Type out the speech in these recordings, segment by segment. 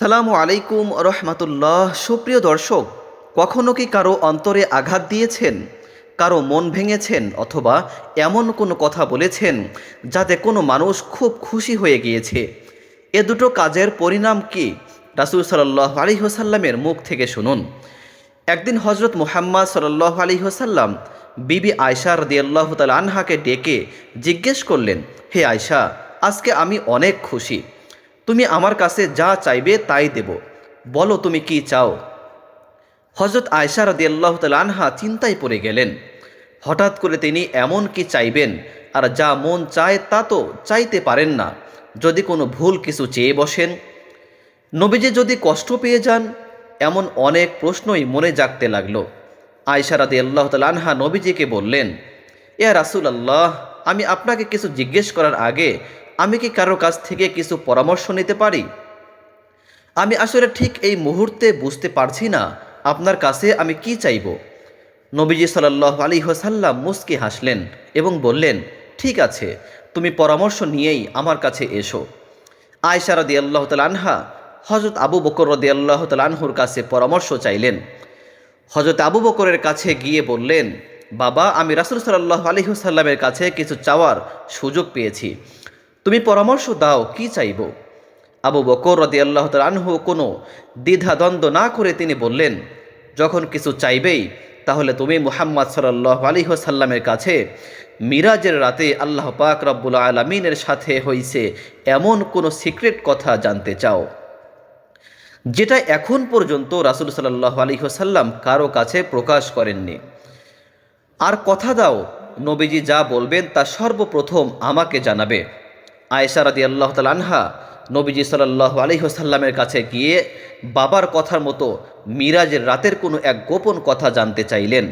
সালামু আলাইকুম রহমাতুল্লাহ। সুপ্রিয় দর্শক, কখনো কি কারও অন্তরে আঘাত দিয়েছেন? কারও মন ভেঙেছেন? অথবা এমন কোনো কথা বলেছেন যাতে কোনো মানুষ খুব খুশি হয়ে গিয়েছে? এ দুটো কাজের পরিণাম কি? রাসুল সাল্লাহ আলী হোসাল্লামের মুখ থেকে শুনুন। একদিন হজরত মুহাম্মদ সাল্লাহ আলী হোসাল্লাম বিবি আয়সা রদিয়াল্লাহ তাল আনহাকে ডেকে জিজ্ঞেস করলেন, হে আয়সা আজকে আমি অনেক খুশি। তুমি আমার কাছে যা চাইবে তাই দেব। বলো তুমি কি চাও? হজরত আয়সা রদিয়াল্লাহ আনহা চিন্তায় পড়ে গেলেন। হঠাৎ করে তিনি এমন কি চাইবেন? আর যা মন চায় তা তো চাইতে পারেন না। যদি কোনো ভুল কিছু চেয়ে বসেন। নবীজি যদি কষ্ট পেয়ে যান, এমন অনেক প্রশ্নই মনে জাগতে লাগল। আয়সা রাদি আল্লাহ আনহা নবীজিকে বললেন, ইয়া রাসুল আল্লাহ আমি আপনাকে কিছু জিজ্ঞেস করার আগে আমি কি কারও কাছ থেকে কিছু পরামর্শ নিতে পারি? আমি আসলে ঠিক এই মুহূর্তে বুঝতে পারছি না আপনার কাছে আমি কি চাইব। নবীজি সাল্লাহ আলী হোসাল্লাম মুস্কি হাসলেন এবং বললেন, ঠিক আছে, তুমি পরামর্শ নিয়েই আমার কাছে এসো। আয়সা রদি আল্লাহ আনহা হজরত আবু বকর রদি আল্লাহ আনহুর কাছে পরামর্শ চাইলেন। হজরত আবু বকরের কাছে গিয়ে বললেন, বাবা, আমি রাসুল সাল্লাহ আলহিহসাল্লামের কাছে কিছু চাওয়ার সুযোগ পেয়েছি। তুমি পরামর্শ দাও, কি চাইব? আবু বকর রদি আল্লাহ আনহু কোনো দ্বিধাদ্বন্দ্ব না করে তিনি বললেন, যখন কিছু চাইবেই, তাহলে তুমি মুহাম্মদ সাল্লাহ আলিহসাল্লামের কাছে মিরাজের রাতে আল্লাহ পাক রব্বুল আলমিনের সাথে হইছে এমন কোনো সিক্রেট কথা জানতে চাও, যেটা এখন পর্যন্ত রাসুল সাল্লাহ আলিহসাল্লাম কারও কাছে প্রকাশ করেননি। আর কথা দাও, নবীজি যা বলবেন তা সর্বপ্রথম আমাকে জানাবে। আয়েশা রাদি আল্লাহ আনহা নবীজি সাল্লাহ আলিহসাল্লামের কাছে গিয়ে বাবার কথার মতো মিরাজের রাতের কোনো এক গোপন কথা জানতে চাইলেন।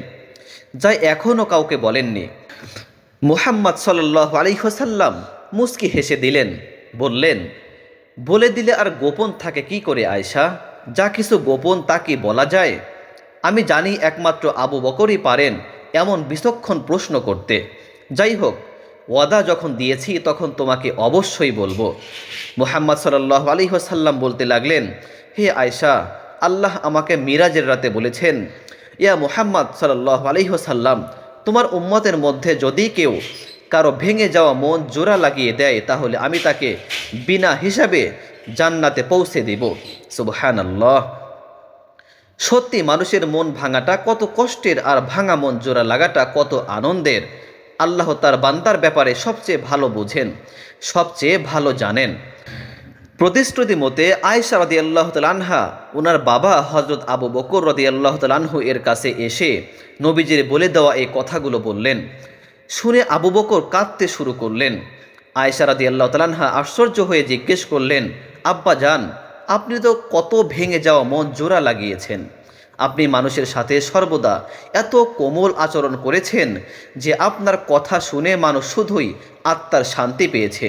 যা এখনও কাউকে বলেননি। মুহাম্মদ সাল্লাহ আলিহসাল্লাম মুস্কি হেসে দিলেন, বললেন, বলে দিলে আর গোপন থাকে কি করে আয়সা যা কিছু গোপন তা কি বলা যায়? আমি জানি একমাত্র আবু বকরই পারেন এমন বিচক্ষণ প্রশ্ন করতে। যাই হোক ওয়াদা যখন দিয়েছি, তখন তোমাকে অবশ্যই বলব। মুহাম্মদ সাল্লাহ আলী সাল্লাম বলতে লাগলেন, হে আয়সা আল্লাহ আমাকে মিরাজের রাতে বলেছেন, ইয়া মুহাম্মদ সাল্লাহ আলী সাল্লাম তোমার উম্মতের মধ্যে যদি কেউ কারও ভেঙে যাওয়া মন জোড়া লাগিয়ে দেয়, তাহলে আমি তাকে বিনা হিসাবে জান্নাতে পৌঁছে দিব। সুবহান আল্লাহ সত্যি মানুষের মন ভাঙাটা কত কষ্টের, আর ভাঙা মন জোড়া লাগাটা কত আনন্দের। আল্লাহ তার বান্দার ব্যাপারে সবচেয়ে ভালো বুঝেন, সবচেয়ে ভালো জানেন। প্রতিশ্রুতি মতে আয়সা রদি আল্লাহ আনহা ওনার বাবা হজরত আবু বকর রদি আল্লাহ আনহু এর কাছে এসে নবীজির বলে দেওয়া এই কথাগুলো বললেন। শুনে আবু বকর কাঁদতে শুরু করলেন। আয়সা রাদি আল্লাহ তালানহা আশ্চর্য হয়ে জিজ্ঞেস করলেন, আব্বা যান আপনি তো কত ভেঙে যাওয়া মন জোড়া লাগিয়েছেন। আপনি মানুষের সাথে সর্বদা এত কোমল আচরণ করেছেন যে আপনার কথা শুনে মানুষ শুধুই আত্মার শান্তি পেয়েছে।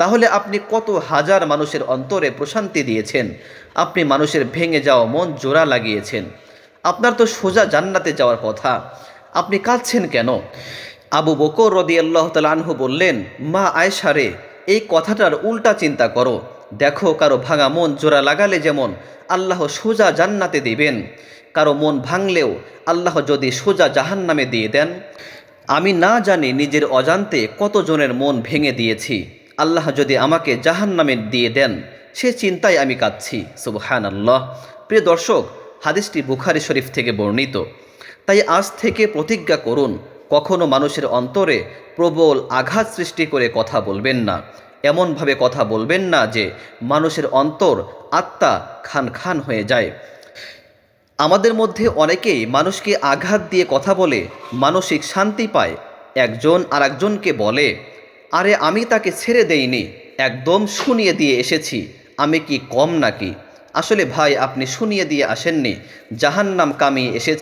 তাহলে আপনি কত হাজার মানুষের অন্তরে প্রশান্তি দিয়েছেন। আপনি মানুষের ভেঙে যাওয়া মন জোড়া লাগিয়েছেন। আপনার তো সোজা জান্নাতে যাওয়ার কথা। আপনি কাঁদছেন কেন? আবু বকর রদি আল্লাহ আনহু বললেন, মা আয়সারে এই কথাটার উল্টা চিন্তা করো। দেখো কারও ভাঙা মন জোড়া লাগালে যেমন আল্লাহ সোজা জান্নাতে দিবেন। কারও মন ভাঙলেও আল্লাহ যদি সোজা জাহান নামে দিয়ে দেন, আমি না জানি নিজের অজান্তে কতজনের মন ভেঙে দিয়েছি। আল্লাহ যদি আমাকে জাহান নামে দিয়ে দেন, সে চিন্তায় আমি কাঁদছি। সুবহান আল্লাহ প্রিয় দর্শক, হাদিসটি বুখারি শরীফ থেকে বর্ণিত। তাই আজ থেকে প্রতিজ্ঞা করুন, কখনো মানুষের অন্তরে প্রবল আঘাত সৃষ্টি করে কথা বলবেন না। এমনভাবে কথা বলবেন না যে, মানুষের অন্তর আত্মা খান খান হয়ে যায়। আমাদের মধ্যে অনেকেই মানুষকে আঘাত দিয়ে কথা বলে, মানসিক শান্তি পায়। একজন আর একজনকে বলে, আরে, আমি তাকে ছেড়ে দেইনি, একদম শুনিয়ে দিয়ে এসেছি, আমি কি কম নাকি? আসলে ভাই, আপনি শুনিয়ে দিয়ে আসেননি, জাহান্নাম কামিয়ে এসে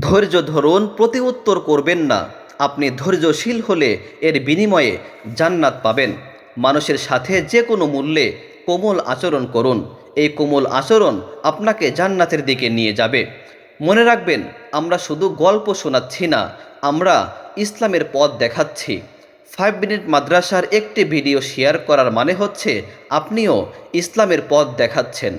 ধৈর্য ধরুন প্রতি উত্তর করবেন না। আপনি ধৈর্যশীল হলে এর বিনিময়ে জান্নাত পাবেন। মানুষের সাথে যে কোনো মূল্যে কোমল আচরণ করুন। এই কোমল আচরণ আপনাকে জান্নাতের দিকে নিয়ে যাবে। মনে রাখবেন, আমরা শুধু গল্প শোনাচ্ছি না, আমরা ইসলামের পথ দেখাচ্ছি। ফাইভ মিনিট মাদ্রাসার একটি ভিডিও শেয়ার করার মানে হচ্ছে আপনিও ইসলামের পথ দেখাচ্ছেন।